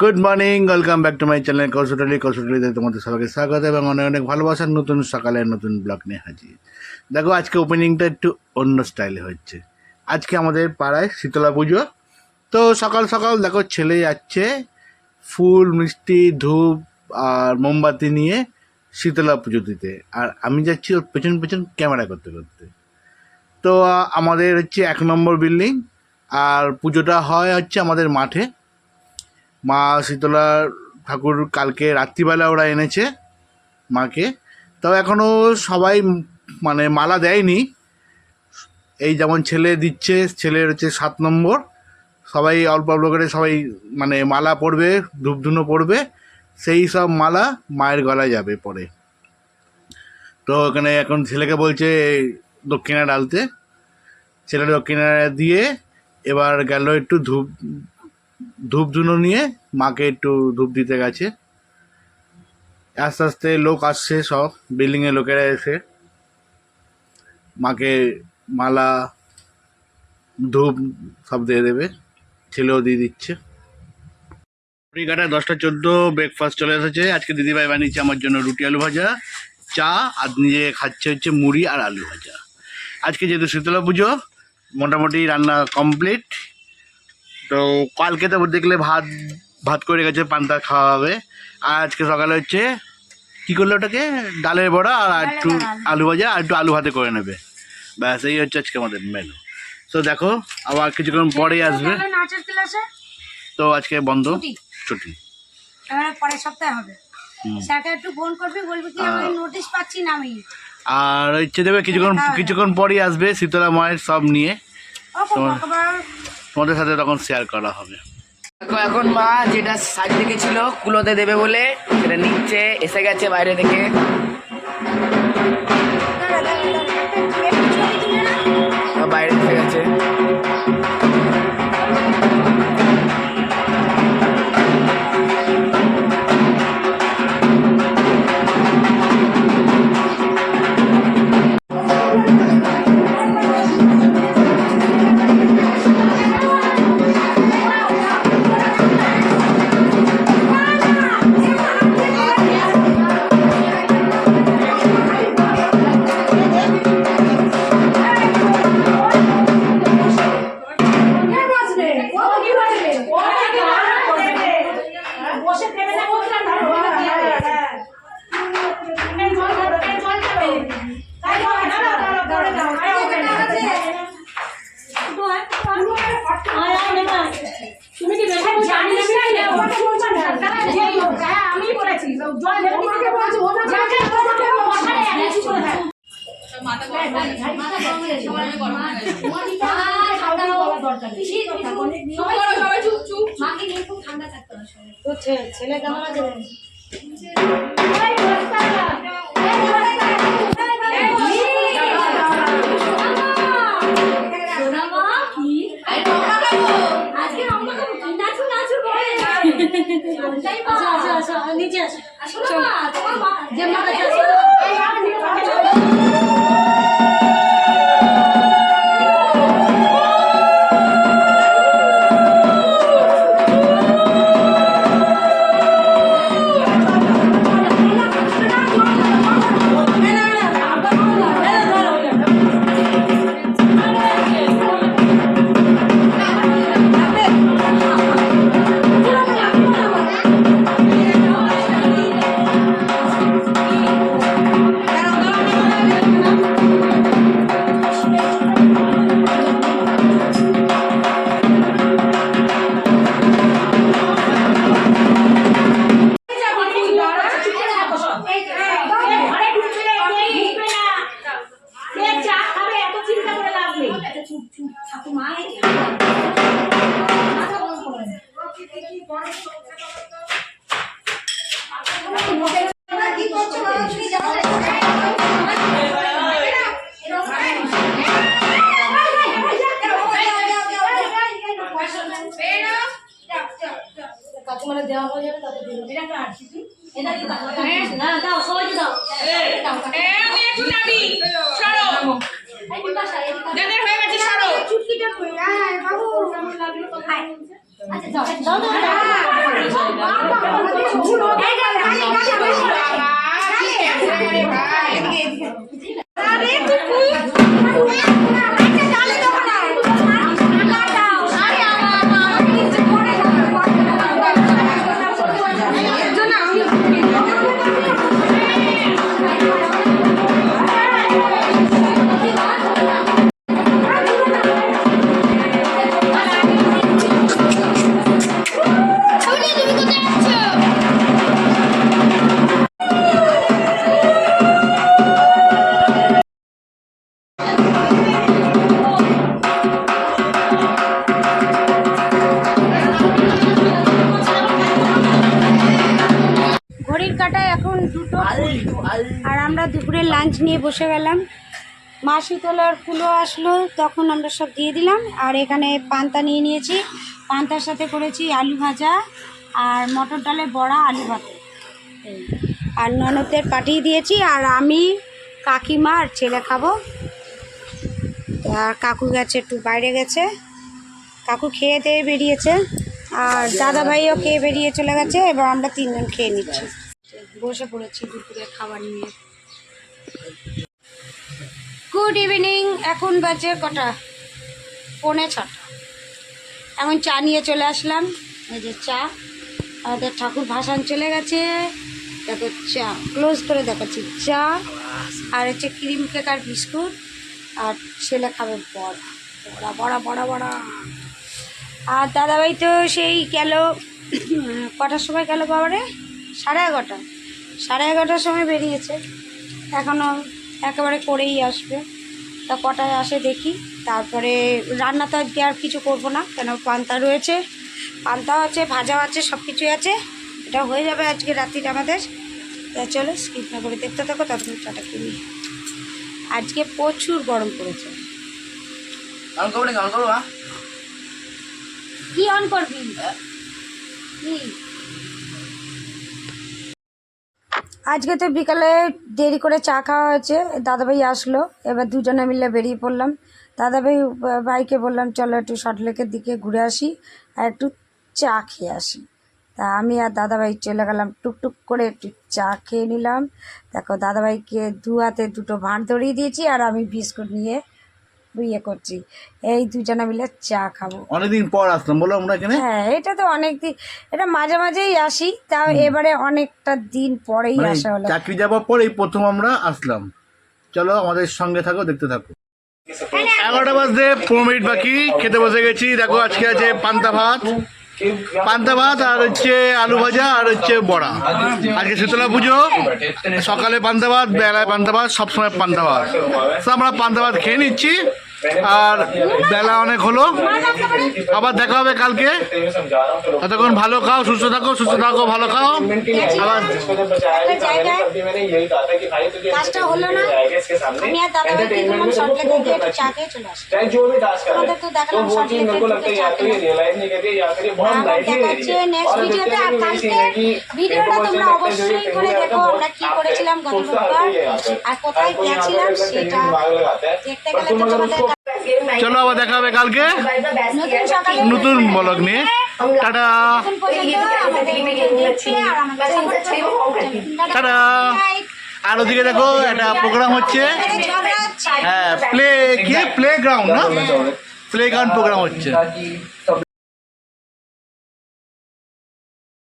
Good morning welcome back to my channel Koushali কৌশলীতে তোমাদের সবাইকে স্বাগত এবং অনেক অনেক ভালোবাসার নতুন সকালের নতুন ব্লগ নিয়ে হাজির। দেখো, আজকে ওপেনিংটা একটু অন্য স্টাইলে হচ্ছে। আজকে আমাদের পাড়ায় শীতলা পুজো। তো সকাল সকাল দেখো, ছেলে যাচ্ছে, ফুল, মিষ্টি, ধূপ আর মোমবাতি নিয়ে শীতলা পুজো দিতে। আর আমি যাচ্ছি ওর পেছন পেছন ক্যামেরা করতে করতে। তো আমাদের হচ্ছে এক নম্বর বিল্ডিং আর পুজোটা হয় হচ্ছে আমাদের মাঠে। মা শীতলা ঠাকুর কালকে রাত্রিবেলা ওরা এনেছে মাকে। তাও এখনও সবাই মানে মালা দেয়নি। এই যেমন ছেলে দিচ্ছে, ছেলের হচ্ছে সাত নম্বর। সবাই অল্প অল্প করে সবাই মানে মালা পরবে, ধূপধুনো পরবে। সেই সব মালা মায়ের গলায় যাবে পরে। তো ওখানে এখন ছেলেকে বলছে দক্ষিণা ডালতে। ছেলে দক্ষিণা দিয়ে এবার গেল একটু ধূপ ধূপ ধুনো নিয়ে মাকে একটু ধূপ দিতে গেছে। আস্তে আস্তে লোক আসছে সব বিল্ডিংয়ে লোকেরা এসে। মাকে মালা, ধূপ সব দিয়ে দেবে, ছেলেও দিয়ে দিচ্ছে। ঘড়িঘাটা দশটা চোদ্দ ব্রেকফাস্ট চলে এসেছে। আজকে দিদিভাই বানিয়েছে আমার জন্য রুটি আলু ভাজা, চা, আর নিজে খাচ্ছে হচ্ছে মুড়ি আর আলু ভাজা। আজকে যেহেতু শীতলা পুজো, মোটামুটি রান্না কমপ্লিট তো কালকে তো দেখলে ভাত ভাত করে গেছে পান্তা খাওয়া হবে। আর আজকে সকালে হচ্ছে কী করল ওটাকে? ডালের বড়া আর একটু আলু। ভাজা আর একটু আলু ভাতে করে নেবে। ব্যাস এই হচ্ছে আজকে আমাদের মেনু তো দেখো আবার কিছুক্ষণ পরেই আসবে। তো আজকে বন্ধ। ছুটি। ছুটি। পরের সপ্তাহে হবে। হুম। স্যারকে একটু ফোন করবি বলবি কি আমি নোটিশ পাচ্ছি না আমি। আর ইচ্ছে দেবে কিছুক্ষণ কিছুক্ষণ পরেই আসবে শীতলা মায়ের সব নিয়ে। তোমাদের সাথে তখন শেয়ার করা হবে। এখন মা যেটা সাইড থেকে ছিল, কুলোতে দেবে বলে, সেটা নিচ্ছে এসে গেছে বাইরে থেকে। ছেলে কেমন আছে নিচে আসো আসো যে মা দেওয়া হয়ে যাবে তাদের দেবো এটা একটা কার এটা কি না দাও সবাইকে দাও দাও আমি একটু নামি সরো এই যাদের হয়ে গেছে সরো চুটকিটা কই হ্যাঁ বাবু কেমন লাগল কথা আচ্ছা যাও ঘড়ির কাটায় এখন দুটো। আর আমরা দুপুরে লাঞ্চ নিয়ে বসে গেলাম। মা শীতলার ফুলও আসলো তখন আমরা সব দিয়ে দিলাম। আর এখানে পান্তা নিয়ে নিয়েছি। পান্তার সাথে করেছি আলু ভাজা আর মটর ডালের বড়া আলু ভাতে। আর ননদের পাঠিয়ে দিয়েছি। আর আমি কাকিমা আর ছেলে খাব। আর কাকু গেছে একটু বাইরে গেছে। কাকু খেয়ে দিয়ে বেরিয়েছে। আর দাদা ভাইও খেয়ে বেরিয়ে চলে গেছে। এবার আমরা তিনজন খেয়ে নিচ্ছি। বসে পড়েছি দুপুরে খাবার নিয়ে। গুড ইভিনিং এখন বাজে কটা? পৌনে ছটা। এখন চা নিয়ে চলে আসলাম। এই যে চা। আমাদের ঠাকুর ভাসান চলে গেছে। দেখো চা। ক্লোজ করে দেখাচ্ছি। চা আর হচ্ছে ক্রিম কেক আর বিস্কুট আর ছেলে খাবে বড়া। বড়া বড়া বড়া বড়া। আর দাদাভাই তো সেই গেল। কটার সময় গেল বাবারে? সাড়ে এগারোটা সাড়ে এগারোটার সময় বেরিয়েছে। এখনও একেবারে করেই আসবে। তা কটায় আসে দেখি। তারপরে রান্না তো আজকে আর কিছু করব না কেন পান্তা রয়েছে পান্তাও আছে ভাজাও আছে সব কিছুই আছে। এটা হয়ে যাবে আজকে রাত্রিটা আমাদের। তা চলো স্কিপ না করে দেখতে থাকো ততক্ষণ চাটা কিনি আজকে প্রচুর গরম পড়েছে। কি অন করবি? কি? আজকে তো বিকালে দেরি করে চা খাওয়া হয়েছে। দাদাভাই আসলো। এবার দুজনে মিলে বেরিয়ে পড়লাম। দাদাভাই ভাইকে বললাম, চলো একটু শটলেকের দিকে ঘুরে আসি আর একটু চা খেয়ে আসি। তা আমি আর দাদাভাই চলে গেলাম। টুকটুক করে একটু চা খেয়ে নিলাম। দেখো, দাদাভাইকে দু হাতে দুটো ভাঁড় ধরিয়ে দিয়েছি আর আমি বিস্কুট নিয়ে ইয়ে করছি। এই দুজনা মিলে চা খাব। অনেকদিন পর আসলাম বলো আমরা এখানে হ্যাঁ এটা তো অনেক দিন এটা মাঝে মাঝেই আসি তাও এবারে অনেকটা দিন পরেই মানে আসা হলো। চাকরি যাওয়ার পরেই প্রথম আমরা আসলাম। চলো আমাদের সঙ্গে থাকো দেখতে থাকো। এগারোটা বাজতে পনেরো মিনিট বাকি খেতে বসে গেছি। দেখো আজকে আছে পান্তা ভাত। পান্তা ভাত আর হচ্ছে আলু ভাজা আর হচ্ছে বড়া। আজকে শীতলা পুজো, সকালে পান্তা ভাত, বেলায় পান্তা ভাত, সবসময় পান্তা ভাত। আমরা পান্তা ভাত খেয়ে নিচ্ছি। আর বেলা অনেক হলো। আবার দেখা হবে কালকে। এতক্ষণ ভালো খাও, সুস্থ থাকো সুস্থ থাকো, ভালো খাও। আবার আর কোথায় গেছিলাম সেটা দেখতে গেলে তো তোমাদের চলো আবার দেখা হবে কালকে। নতুন ব্লগ নিয়ে। টাটা। টাটা। আর ওদিকে দেখো, একটা প্রোগ্রাম হচ্ছে। হ্যাঁ প্লে কি? প্লে গ্রাউন্ড না? প্লে গ্রাউন্ড প্রোগ্রাম হচ্ছে।